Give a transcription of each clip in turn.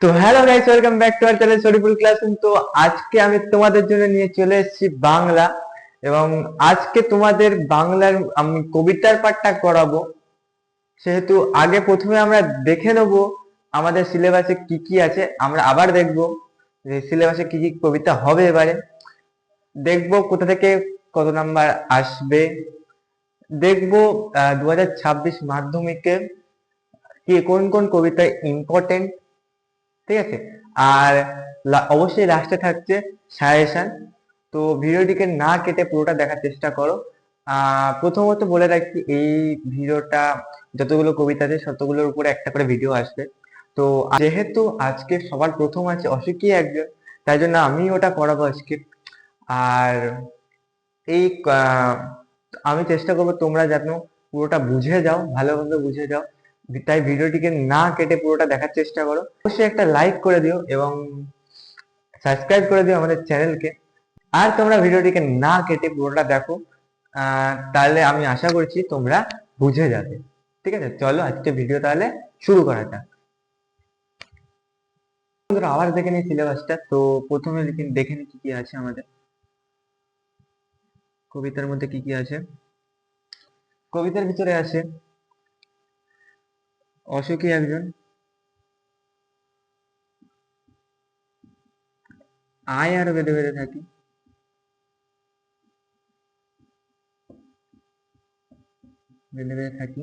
তো hello guys welcome back to our channel Shariful classroom তো আজকে আমি তোমাদের জন্য নিয়ে চলে এসেছি বাংলা। এবং আজকে তোমাদের বাংলার আমি কবিতার পাঠটা করাবো। সেহেতু আগে প্রথমে আমরা দেখে নেব আমাদের সিলেবাসে কি কি আছে। আমরা আবার দেখব যে সিলেবাসে কি কি কবিতা হবে এবারে। দেখব কোথা থেকে কত নাম্বার আসবে। দেখব দু হাজার ছাব্বিশ মাধ্যমিকে কি, কোন কোন কবিতা ইম্পর্টেন্ট ঠিক আছে? আর অবশ্যই লাস্টে থাকছে সাজেশন তো ভিডিওটিকে না কেটে পুরোটা দেখার চেষ্টা করো। প্রথমত বলে রাখি, এই ভিডিওটা যতগুলো কবিতা আছে ততগুলোর উপরে একটা করে ভিডিও আসবে। তো যেহেতু আজকে সবার প্রথম আছে অসুখী একজন, তাই জন্য আমি ওটা করাবো আজকে। আর এই আমি চেষ্টা করব তোমরা যেন পুরোটা বুঝে যাও, ভালোভাবে বুঝে যাও। তাই ভিডিওটিকে না কেটে পুরোটা দেখার চেষ্টা করো। অবশ্যই একটা লাইক করে দিও এবং সাবস্ক্রাইব করে দিও আমাদের চ্যানেলকে আর তোমরা ভিডিওটিকে না কেটে পুরোটা দেখো তাহলে আমি আশা করছি তোমরা বুঝে যাবে। ঠিক আছে? চলো আজকে ভিডিও তাহলে শুরু করা যাক। আবার দেখে নিই সিলেবাসটা তো প্রথমে দেখে নিই কি কি আছে আমাদের। কবিতার মধ্যে কি কি আছে? কবিতার ভিতরে আছে অসুখী একজন। আয় আর বেঁধে বেঁধে থাকি। বেঁধে বেঁধে থাকি।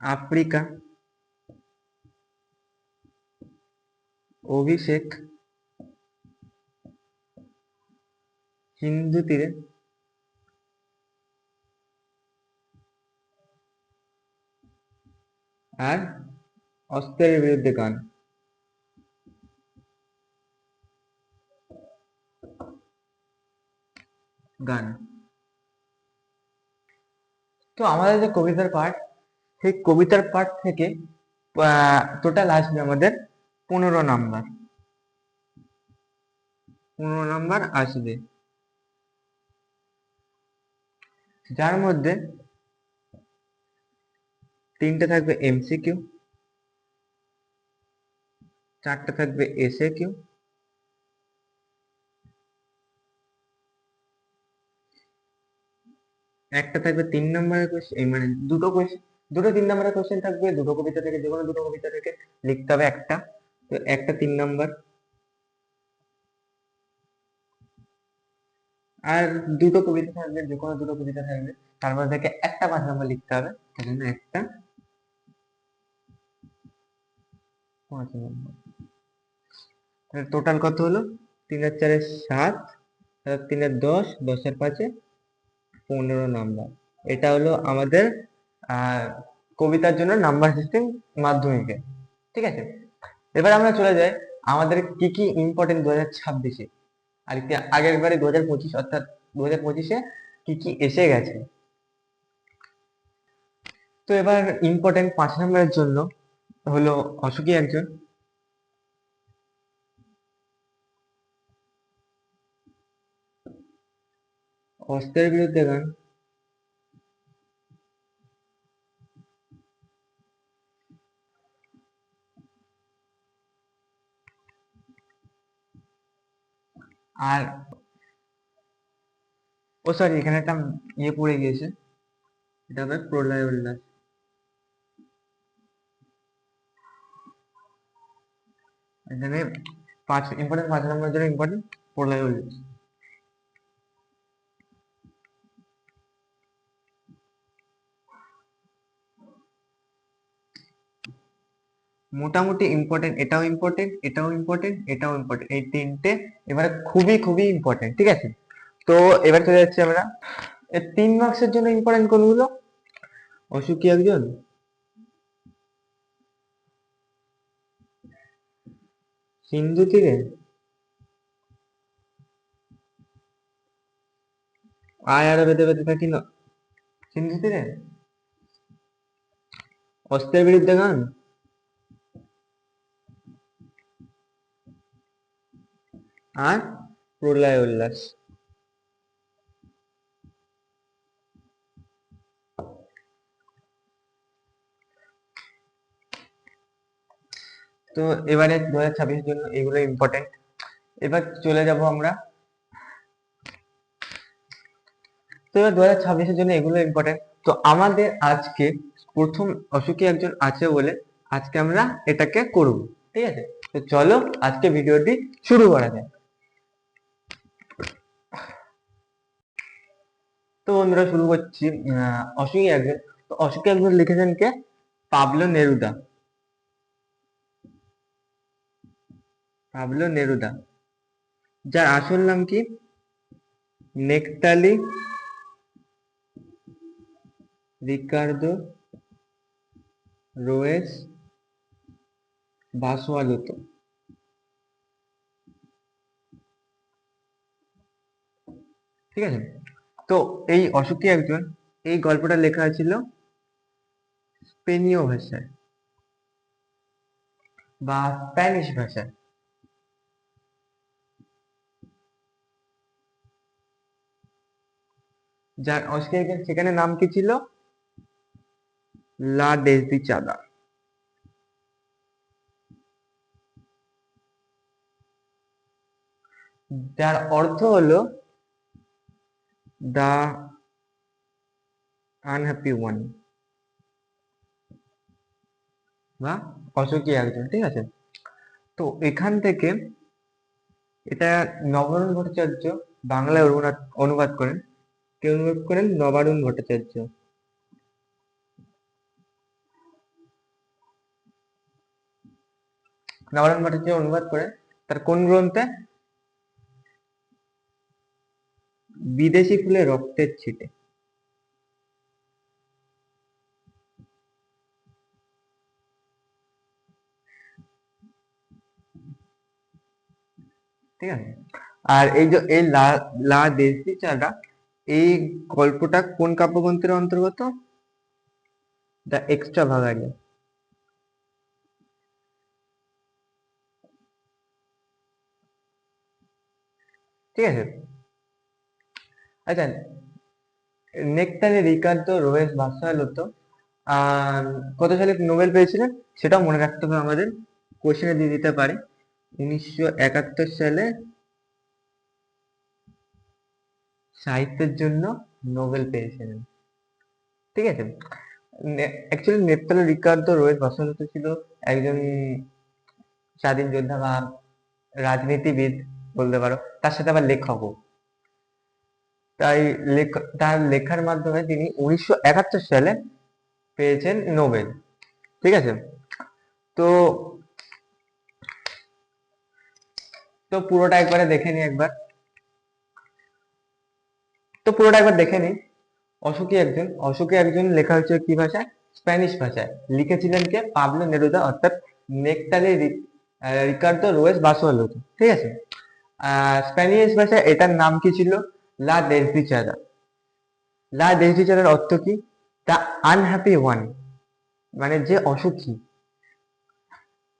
আফ্রিকা। অভিষেক। হিন্দু তীরে। আর অস্ত্রের বিরুদ্ধে গান। গান। তো আমাদের যে কবিতার পাঠ, সেই কবিতার পাঠ থেকে টোটাল আসবে আমাদের পনেরো নাম্বার। পনেরো নাম্বার আসবে। যার মধ্যে তিনটে থাকবে এমসিকিউ চারটে থাকবে এসএ কিউ একটা থাকবে তিন নম্বরের কোশ্চেন মানে দুটো কোশ্চেন দুটো তিন নম্বরের কোশ্চেন থাকবে, দুটো কবিতা থেকে যে কোনো দুটো কবিতা থেকে লিখতে হবে একটা। তো একটা তিন নম্বর। আর দুটো কবিতা থাকবে, যে কোনো দুটো কবিতা থাকবে, তার মধ্যে থেকে একটা পাঁচ নম্বর লিখতে হবে একটা পাঁচ নম্বর টোটাল কত হলো? তিনের চারে সাত আর তিনের দশ দশের পাঁচে পনেরো নাম্বার এটা হলো আমাদের কবিতার জন্য নাম্বার সিস্টেম মাধ্যমিকে। ঠিক আছে? এবার আমরা চলে যাই আমাদের কি কি ইম্পর্টেন্ট দু হাজার ছাব্বিশে। আর আগের বারে দু হাজার পঁচিশ, অর্থাৎ দু হাজার পঁচিশে কি কি এসে গেছে। তো এবার ইম্পর্টেন্ট পাঁচ নম্বরের জন্য হলো অসুখী একজন। অস্ত্রের বিরুদ্ধে গান আর, ও সরি এখানে একটা ইয়ে পড়ে গিয়েছে। এটা হবে প্রলয় উল্লাস এখানে পাঁচ ইম্পর্টেন্ট পাঁচ নম্বরের জন্য ইম্পর্টেন্ট উল্লাস মোটামুটি ইম্পর্টেন্ট এটাও ইম্পর্টেন্ট এটাও ইম্পর্টেন্ট এটাও ইম্পর্টেন্ট এই তিনটে এবারে খুবই খুবই ইম্পর্টেন্ট ঠিক আছে? তো এবার চলে যাচ্ছি আমরা। তিন মার্কসের জন্য ইম্পর্টেন্ট কোনগুলো? অসুখী একজন সিন্ধু তীরে? আয় আরও বেঁধে বেঁধে থাকি না। সিন্ধু তীরে? অস্ত্রের বিরুদ্ধে গান? আর প্রলয় উল্লাস। তো এবারে দু হাজার ছাব্বিশের জন্য এগুলো ইম্পর্টেন্ট এবার চলে যাব আমরা। তো এবার দু হাজার ছাব্বিশের জন্য এগুলো ইম্পর্টেন্ট তো আমাদের আজকে প্রথম অসুখী একজন আছে বলে আজকে আমরা এটাকে করব। ঠিক আছে? তো চলো আজকে ভিডিওটি শুরু করা যাক। তো বন্ধুরা শুরু করছি অসুখী একজন। তো অসুখী একজন লিখেছেন কে? Pablo Neruda. পাবলো নেরুদা, যার আসল নাম কি? নেকটালি রিকার্দো রোয়েস বাসওয়ালুতো ঠিক আছে? তো এই অসুখী একজন, এই গল্পটা লেখা হয়েছিল স্পেনীয় ভাষায় বা স্প্যানিশ ভাষায়। যার সেখানে নাম কি ছিল? লা ডেসদি চাদা। যার অর্থ হলো, দা আনহ্যাপি ওয়ান বা অসুখী একজন, ঠিক আছে? তো এখান থেকে এটা নবরণ ভট্টাচার্য বাংলায় অনুবাদ করেন। কে অনুবাদ করেন? নবারুণ ভট্টাচার্য। নবারুণ ভট্টাচার্য অনুবাদ করেন তার কোন গ্রন্থে? বিদেশি ফুলে রক্তের ছিটে। ঠিক আছে? আর এই যে এই লা লা দেশি চাটা এই গল্পটা কোন কাব্যগ্রন্থের অন্তর্গত? দ্য এক্সট্রা ভাগারিয়া ঠিক আছে? আচ্ছা নেকটালে রিকার্দো রোয়েস বাসালোতো আহ, কত সালে নোবেল পেয়েছিলেন? সেটাও মনে রাখতে হবে আমাদের। কোশ্চেনে দিয়ে দিতে পারে। উনিশশো একাত্তর সালে সাহিত্যের জন্য নোবেল পেয়েছিলেন। ঠিক আছে? অ্যাকচুয়ালি নেপতালো রিকার্দো রোয়েস বাসালোতো ছিল একজন স্বাধীন যোদ্ধা বা রাজনীতিবিদ বলতে পারো। তার সাথে আবার লেখকও। তাই তার লেখার মাধ্যমে তিনি উনিশশো একাত্তর সালে পেয়েছেন নোবেল। ঠিক আছে? তো তো পুরোটা একবারে দেখে নি একবার। তো পুরোটা একবার দেখে নি অশোকী একজন অশোকী একজন লেখা হয়েছে কি ভাষায়? স্প্যানিশ ভাষায়। লিখেছিলেন কে? পাবলো নেরুদা, অর্থাৎ নেকটালি রিকার্দো রোয়েস বাসোয়ালোতো ঠিক আছে? স্প্যানিশ ভাষায় এটার নাম কি ছিল? লা ডেসডিচারা লা ডেসডিচারার অর্থ কি? দ্য আনহ্যাপি ওয়ান মানে যে অসুখী।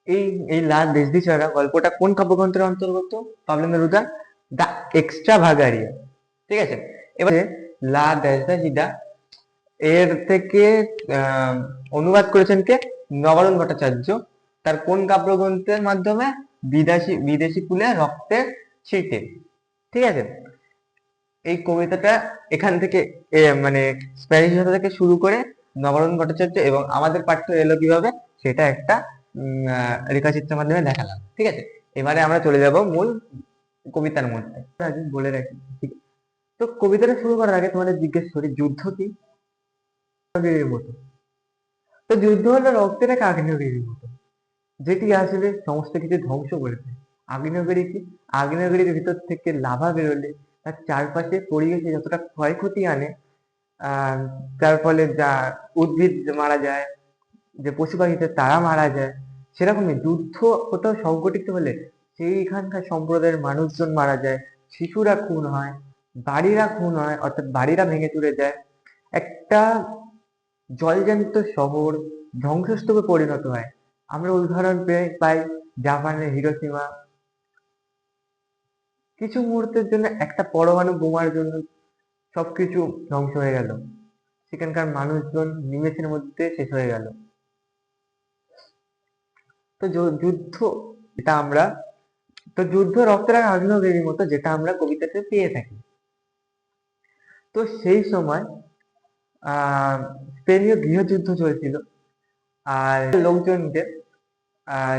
এই এই লা ডেসডিচারা গল্পটা কোন কাব্যগ্রন্থের অন্তর্গত Pablo Neruda, the Extravagario ঠিক আছে? এবারে লা ডেসদাজিদা এর থেকে অনুবাদ করেছেন কে? নবারুণ ভট্টাচার্য। তার কোন কাব্যগ্রন্থের মাধ্যমে বিদেশি বিদেশি ফুলে রক্তের ছিটে? ঠিক আছে? এই কবিতাটা এখান থেকে মানে স্প্যানিশ ভাষা থেকে শুরু করে নবরণ ভট্টাচার্য এবং আমাদের পাঠ্য এলো কীভাবে? সেটা একটা রেখাচিত্রের মাধ্যমে দেখালাম। ঠিক আছে? এবারে আমরা চলে যাব মূল কবিতার মধ্যে। বলে রাখি, ঠিক? তো কবিতাটা শুরু করার আগে তোমাদের জিজ্ঞেস করি, যুদ্ধ কি? মতো। তো যুদ্ধ হলো রক্তের এক আগ্নেয়গিরির মতো। যেটি আসলে সমস্ত কিছু ধ্বংস করেছে। আগ্নেয়গিরি কি? আগ্নেয়গিরির ভিতর থেকে লাভা বেরোলে তার চারপাশে পরিবেশে যতটা ক্ষয়ক্ষতি আনে তার ফলে যা উদ্ভিদ মারা যায়, যে পশু পাখিতে তারা মারা যায়, সেরকমই যুদ্ধ কোথাও সংগঠিত হলে সেইখানকার সম্প্রদায়ের মানুষজন মারা যায়, শিশুরা খুন হয় বাড়িরা খুন হয় অর্থাৎ বাড়িরা ভেঙে চুরে যায়। একটা জলজান্ত শহর ধ্বংসস্তূপে পরিণত হয়। আমরা উদাহরণ পেয়ে পাই জাপানের হিরোসীমা কিছু মুহূর্তের জন্য একটা পরমাণু বোমার জন্য সবকিছু ধ্বংস হয়ে গেল। সেখানকার মানুষজন নিমেষের মধ্যে শেষ হয়ে গেল। তো যুদ্ধ এটা আমরা, তো যুদ্ধ রক্তের আগ্নেয়গিরির মতো যেটা আমরা কবিতাতে পেয়ে থাকি। তো সেই সময় স্পেনীয় গৃহযুদ্ধ চলছিল। আর লোকজনকে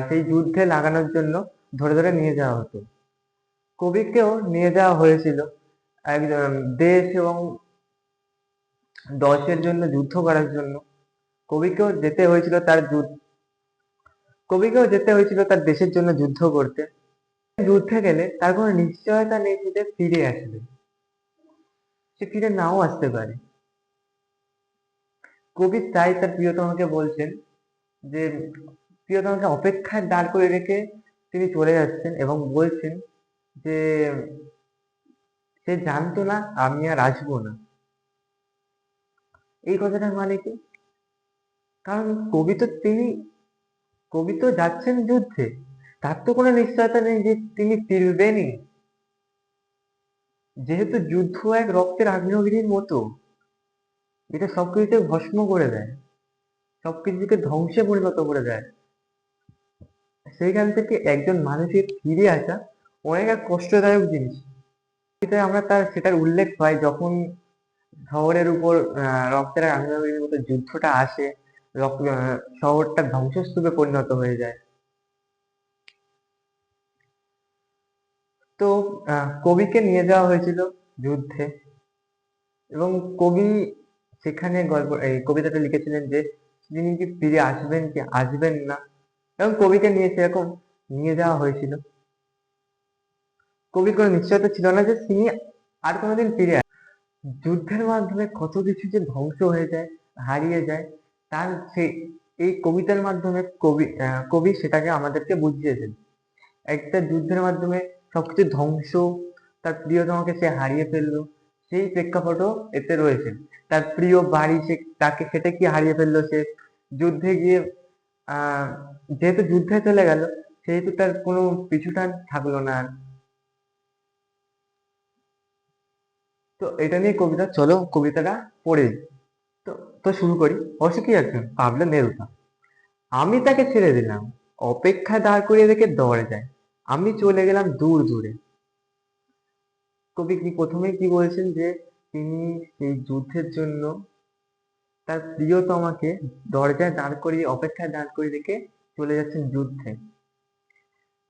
সেই যুদ্ধে লাগানোর জন্য ধরে ধরে নিয়ে যাওয়া হতো। কবিকেও নিয়ে যাওয়া হয়েছিল। একজন দেশ এবং দশের জন্য যুদ্ধ করার জন্য। কবিকেও যেতে হয়েছিল তার যুদ্ধ, কবিকেও যেতে হয়েছিল তার দেশের জন্য যুদ্ধ করতে। যুদ্ধে গেলে তার কোনো নিশ্চয়তা নেই যে ফিরে আসবে। সে ফিরে নাও আসতে পারে। কবি তাই তার প্রিয়তমাকে বলছেন যে, প্রিয়তমাকে অপেক্ষায় দাঁড় করে রেখে তিনি চলে যাচ্ছেন এবং বলছেন যে, সে জানতো না আমি আর আসব না। এই কথাটার মানে কি? কারণ কবি তো তিনি, কবি তো যাচ্ছেন যুদ্ধে। তার তো কোনো নিশ্চয়তা নেই যে তিনি ফিরবেনই। যেহেতু যুদ্ধ এক রক্তের আগ্নেয়গিরির মতো, এটা সবকিছুকে ভস্ম করে দেয়, সবকিছুকে ধ্বংসে পরিণত করে দেয়। সেইখান থেকে একজন মানুষের ফিরে আসা অনেক এক কষ্টদায়ক জিনিস। এতে আমরা তার, সেটার উল্লেখ পাই যখন শহরের উপর রক্তের আগ্নেয়গিরির মতো যুদ্ধটা আসে শহরটা ধ্বংসস্তূপে পরিণত হয়ে যায়। তো কবিকে নিয়ে যাওয়া হয়েছিল যুদ্ধে। এবং কবি সেখানে গল্প, এই কবিতাটা লিখেছিলেন যে, তিনি কি ফিরে আসবেন কি আসবেন না? এবং কবিকে নিয়ে সেরকম নিয়ে যাওয়া হয়েছিল। কবির কোনো নিশ্চয়তা ছিল না যে তিনি আর কোনোদিন ফিরে। যুদ্ধের মাধ্যমে কত কিছু যে ধ্বংস হয়ে যায়, হারিয়ে যায়, তার সেই এই কবিতার মাধ্যমে কবি কবি সেটাকে আমাদেরকে বুঝিয়েছেন। একটা যুদ্ধের মাধ্যমে সবকিছু ধ্বংস। তার প্রিয়তমাকে সে হারিয়ে ফেলল। সেই প্রেক্ষাপটও এতে রয়েছে। তার প্রিয় বাড়ি সে তাকে সেটা কি হারিয়ে ফেলল সে? যুদ্ধে গিয়ে যেহেতু যুদ্ধে চলে গেল, সেহেতু তার কোনো পিছুটান থাকল না। তো এটা নিয়ে কবিতা, চলো কবিতাটা পড়ে তো তো শুরু করি। কি একজন, পাবলো নেরুদা আমি তাকে ছেড়ে দিলাম। অপেক্ষায় দাঁড় করিয়ে রেখে দৌড়ে যায়। আমি চলে গেলাম দূর দূরে। কবি প্রথমে কি বলছেন যে, তিনি সেই যুদ্ধের জন্য তার প্রিয়তমাকে দরজায় দাঁড় করিয়ে, অপেক্ষায় দাঁড় করিয়ে রেখে চলে যাচ্ছেন যুদ্ধে।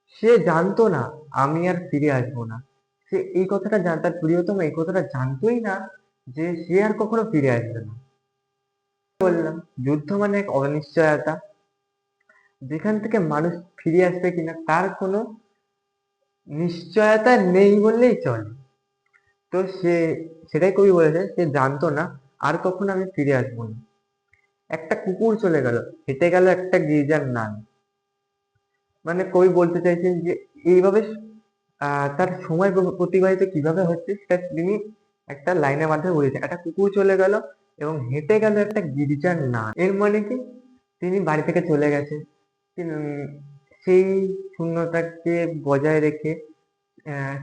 সে জানতো না, আমি আর ফিরে আসব না। সে এই কথাটা জান, তার প্রিয়তমা এই কথাটা জানতোই না যে, সে আর কখনো ফিরে আসবে না। বললাম, যুদ্ধ মানে এক অনিশ্চয়তা। যেখান থেকে মানুষ ফিরে আসবে কিনা, তার কোনো নিশ্চয়তা নেই বললেই চলে। তো সে, সেটাই কবি বলেছে, সে জানতো না, আর কখনো আমি ফিরে আসব না। একটা কুকুর চলে গেল, হেঁটে গেল একটা গির্জার নাম। মানে কবি বলতে চাইছেন যে, এইভাবে তার সময় প্রতিবাহিত কীভাবে হচ্ছে, সেটা তিনি একটা লাইনের মাধ্যমে বলেছেন। একটা কুকুর চলে গেল এবং হেঁটে গেল একটা গির্জার নাম। এর মানে কি? তিনি বাড়ি থেকে চলে গেছেন। সেই শূন্যতাকে বজায় রেখে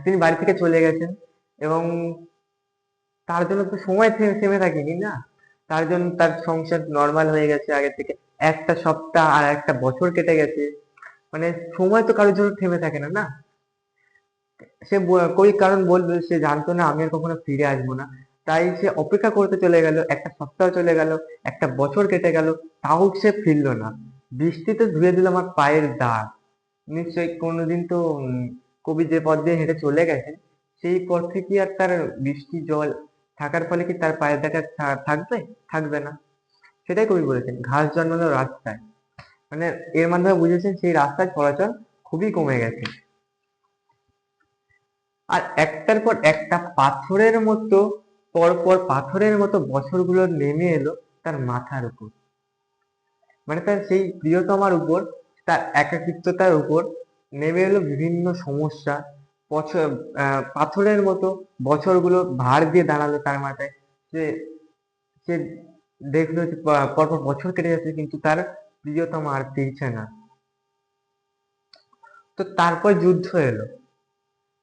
তিনি বাড়ি থেকে চলে গেছেন এবং তার জন্য তো সময় থে- থেমে থাকেনি না। তার জন্য তার সংসার নর্মাল হয়ে গেছে আগে থেকে। একটা সপ্তাহ আর একটা বছর কেটে গেছে। মানে সময় তো কারোর জন্য থেমে থাকে না না? সে কই কারণ বলবে, সে জানতো না আমি আর কখনো ফিরে আসব না। তাই সে অপেক্ষা করতে চলে গেল, একটা সপ্তাহ চলে গেল, একটা বছর কেটে গেল, তাও সে ফিরলো না। বৃষ্টিতে ধুয়ে দিল আমার পায়ের দাগ। নিশ্চয়ই কোনোদিন তো কবি যে পথ দিয়ে হেঁটে চলে গেছেন, সেই পথে কি আর তার বৃষ্টি জল থাকার ফলে কি তার পায়ের দাগ থাকবে? থাকবে না। সেটাই কবি বলেছেন, ঘাস জন্মানো রাস্তায়। মানে এর মাধ্যমে বুঝেছেন সেই রাস্তায় চলাচল খুবই কমে গেছে। আর একটার পর একটা পাথরের মতো পর পর পাথরের মতো বছরগুলো নেমে এলো তার মাথার উপর। মানে তার সেই প্রিয়তমার উপর, তার একাকিত্বতার উপর নেমে এলো বিভিন্ন সমস্যা। বছর পাথরের মতো বছরগুলো ভার দিয়ে দাঁড়াল তার মাথায়। সে সে দেখল যে পরপর বছর কেটে যাচ্ছে, কিন্তু তার প্রিয়তমা আর ফিরছে না। তো তারপর যুদ্ধ এলো।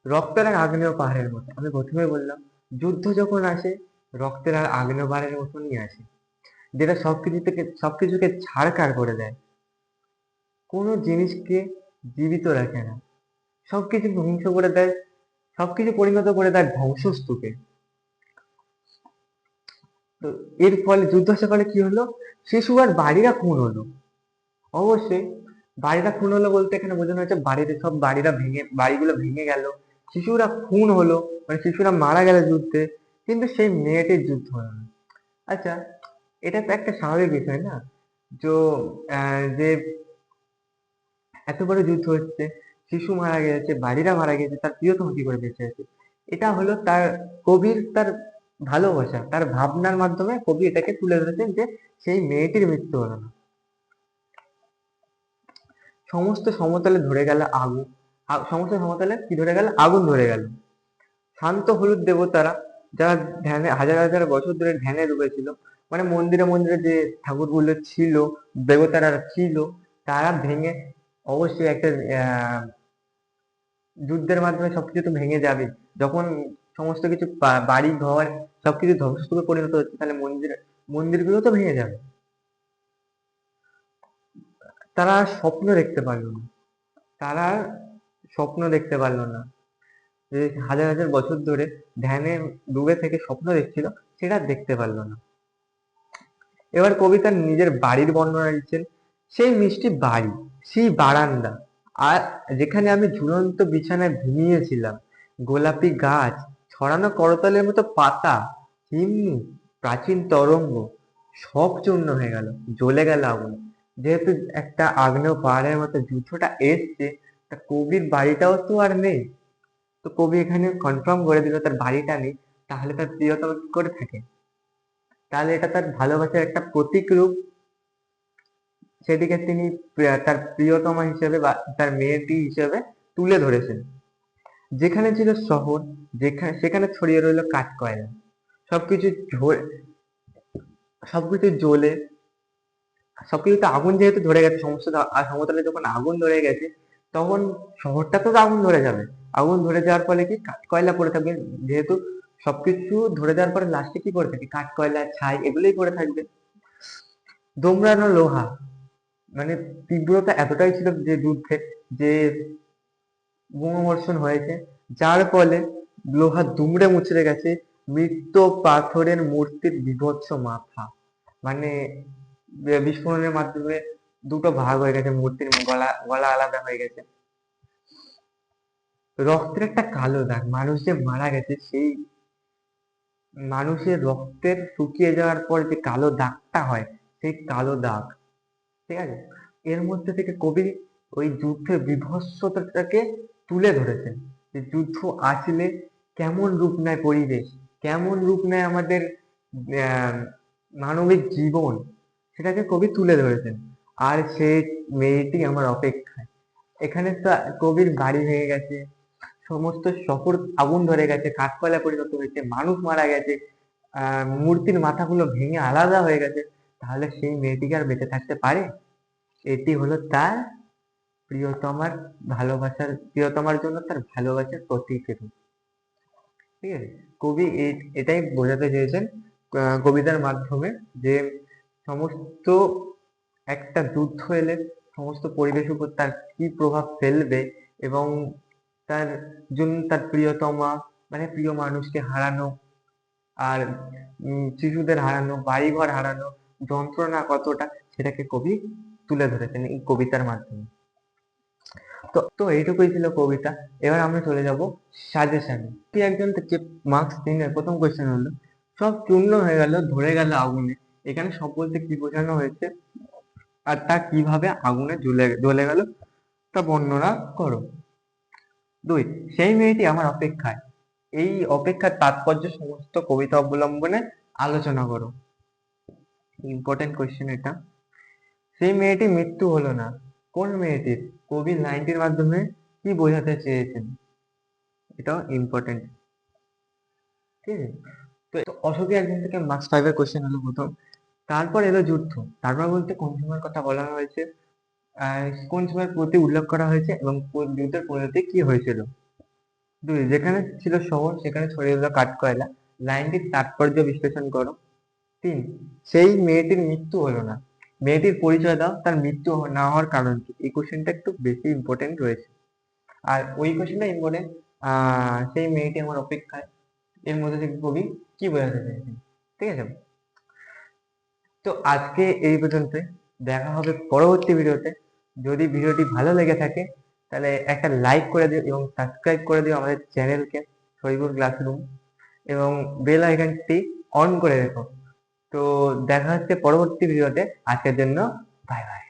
রক্তের আর আগ্নেয় পাহাড়ের মতো। আমি প্রথমে বললাম, যুদ্ধ যখন আসে, রক্তের আর আগ্নেয় পাহাড়ের মতনই আসে। যেটা সবকিছু থেকে, সবকিছুকে ছাড়কার করে দেয়। কোনো জিনিসকে জীবিত রাখে না। সবকিছু ধ্বংস করে দেয়, সবকিছু পরিণত করে দেয় ধ্বংসস্তূপে। তো এর ফলে যুদ্ধের ফলে কি হলো? শিশু আর বাড়িরা খুন হলো। অবশ্যই বাড়িটা খুন হলো বলতে এখানে বোঝানো হয়েছে, বাড়িতে সব বাড়িরা ভেঙে, বাড়িগুলো ভেঙে গেল। শিশুরা খুন হলো মানে শিশুরা মারা গেল যুদ্ধে, কিন্তু সেই মেয়েটির যুদ্ধ হলো না। আচ্ছা এটা তো একটা স্বাভাবিক বিষয় না? যে এত বড় যুদ্ধ হচ্ছে, শিশু মারা গেছে, বাড়িরা মারা গেছে, তার প্রিয়তম কি করে বেঁচে আছে? এটা হলো তার কবির, তার ভালোবাসা, তার ভাবনার মাধ্যমে কবি এটাকে তুলে ধরেছেন যে সেই মেয়েটির মৃত্যু হলো না। সমস্ত সমতলে ধরে গেল আগুন। সমস্ত সমতলে কি ধরে গেল? আগুন ধরে গেল। শান্ত হলুদ দেবতারা, যারা ধ্যানে, হাজার হাজার বছর ধরে ধ্যানে ডুবেছিল মানে মন্দিরে মন্দিরে যে ঠাকুরগুলো ছিল, দেবতারা ছিল, তারা ভেঙে অবশ্যই একটা যুদ্ধের মাধ্যমে সবকিছু তো ভেঙে যাবে। যখন সমস্ত কিছু বাড়ি ঘর সবকিছু ধ্বংসস্তূপে পরিণত হচ্ছে, তাহলে মন্দির, মন্দিরগুলো তো ভেঙে যাবে। তারা স্বপ্ন দেখতে পারল না। তারা স্বপ্ন দেখতে পারল না। যে হাজার হাজার বছর ধরে ধ্যানে ডুবে থেকে স্বপ্ন দেখছিল, সেটা দেখতে পারল না। এবার কবি তার নিজের বাড়ির বর্ণনা দিচ্ছেন, সেই মিষ্টি বাড়ি, সেই বারান্দা। আর যেখানে আমি ঝুলন্ত বিছানায় ঘুমিয়েছিলাম, গোলাপি গাছ, ছড়ানো করতলের মতো পাতা, চিমনি, প্রাচীন তরঙ্গ, সব চূর্ণ হয়ে গেল, জ্বলে গেল আগুন। যেহেতু একটা আগ্নেয় পাহাড়ের মতো যুদ্ধটা এসছে, তা কবির বাড়িটাও তো আর নেই। তো কবি এখানে কনফার্ম করে দিল, তার বাড়িটা নেই, তাহলে তার প্রিয়তম কি করে থাকে? তাহলে এটা তার ভালোবাসার একটা প্রতীক রূপ। সেটিকে তিনি তার প্রিয়তমা হিসেবে বা তার মেয়েটি হিসেবে তুলে ধরেছেন। যেখানে ছিল শহর, যেখানে, সেখানে ছড়িয়ে রইল কাঠ কয়লা। সবকিছু ঝরে সবকিছু জ্বলে, সবকিছুতে আগুন যেহেতু ধরে গেছে, সমস্ত সমতলে যখন আগুন ধরে গেছে, তখন শহরটা তো আগুন ধরে যাবে। আগুন ধরে যাওয়ার ফলে কি কাঠ কয়লা পড়ে থাকবে? যেহেতু সবকিছু ধরে দেওয়ার পরে লাস্টে কি পড়ে থাকে? কাঠ, কয়লা, ছাই, এগুলোই পড়ে থাকবে। দোমড়ানো লোহা মানে তীব্রতা এতটাই ছিল যে যুদ্ধে যে বোমাবর্ষণ হয়েছে, যার ফলে লোহা দুমড়ে মুচড়ে গেছে মৃত্য পাথরের মূর্তির বিভৎস মাথা। মানে বিস্ফোরণের মাধ্যমে দুটো ভাগ হয়ে গেছে, মূর্তির গলা গলা আলাদা হয়ে গেছে। রক্তের একটা কালো দাগ, মানুষ যে মারা গেছে, সেই মানুষের রক্তের শুকিয়ে যাওয়ার পর যে কালো দাগটা হয়, সেই কালো দাগ, ঠিক আছে? এর মধ্যে থেকে কবি ওই যুদ্ধের বিভৎসতাটাকে তুলে ধরেছেন যে যুদ্ধ আসলে কেমন রূপ নেয় পরিবেশ, কেমন রূপ নেয় আমাদের মানবিক জীবন, সেটাকে কবি তুলে ধরেছেন। আর সে মেয়েটি আমার অপেক্ষায়। এখানে কবির বাড়ি ভেঙে গেছে সমস্ত শহর আগুন ধরে গেছে, কাঠকয়লা পরিণত হয়েছে, মানুষ মারা গেছে মূর্তির মাথাগুলো ভেঙে আলাদা হয়ে গেছে, তাহলে সেই মেয়েটিকে আর বেঁচে থাকতে পারে? এটি হলো তার প্রিয়তমার ভালোবাসার, প্রিয়তমার জন্য তার ভালোবাসার প্রতীক রূপ ঠিক আছে? কবি এটাই বোঝাতে চেয়েছেন কবিতার মাধ্যমে যে সমস্ত একটা যুদ্ধ এলে সমস্ত পরিবেশের উপর তার কি প্রভাব ফেলবে এবং তার জন্য তার প্রিয়তমা মানে প্রিয় মানুষকে হারানো আর শিশুদের হারানো, বাড়িঘর হারানো যন্ত্রণা কতটা সেটাকে কবি তুলে ধরেছেন এই কবিতার মাধ্যমে। তো তো এইটুকুই ছিল কবিতা। এবার আমরা চলে যাব সাজেশনে কি একজন যে মার্কস তিনের প্রথম কোয়েশ্চেন হলো, সব চূর্ণ হয়ে গেল, ধরে গেল আগুনে। এখানে সব বলতে কি বোঝানো হয়েছে? আর তা কীভাবে আগুনে জ্বলে জ্বলে গেল? তা বর্ণনা করো। দুই, সেই মেয়েটি আমার অপেক্ষায়। এই অপেক্ষার তাৎপর্য সমস্ত কবিতা অবলম্বনে আলোচনা করো। ইম্পর্টেন্ট কোয়েশ্চেন এটা। সেই মেয়েটি মৃত্যু হলো না। কোন মেয়েটির? কোভিড নাইন্টির মাধ্যমে কি বোঝাতে চেয়েছেন? এটাও ইম্পর্টেন্ট ঠিক আছে? তো অশোকে একজন থেকে মার্কস ফাইভের কোয়েশ্চেন হলো প্রথম। তারপর এলো যুদ্ধ। তারপর বলতে কোন সময়ের কথা বলা হয়েছে? কোন সময়ের প্রতি উল্লেখ করা হয়েছে এবং যুদ্ধের পরিণতি কি হয়েছিল? দুই, যেখানে ছিল শহর, সেখানে ছড়িয়ে দিল কাঠকয়লা। লাইনটির তাৎপর্য বিশ্লেষণ করো। তিন, সেই মেয়েটির মৃত্যু হলো না। মেয়েটির পরিচয় দাও, তার মৃত্যু না হওয়ার কারণ কি? এই কোশ্চেনটা একটু বেশি ইম্পর্টেন্ট রয়েছে। আর ওই কোশ্চেনটা ইম্পর্টেন্ট সেই মেয়েটি আমার অপেক্ষায়। এর মধ্যে থেকে কবি কি বোঝাতে চাইছেন? ঠিক আছে? তো আজকে এই পর্যন্ত দেখা হবে পরবর্তী ভিডিওতে। যদি ভিডিওটি ভালো লেগে থাকে, তাহলে একটা লাইক করে দিও এবং সাবস্ক্রাইব করে দিও আমাদের চ্যানেলকে শরীফুল ক্লাসরুম এবং বেল আইকনটি অন করে রেখো। তো দেখা হচ্ছে পরবর্তী ভিডিওতে আজকের জন্য বাই বাই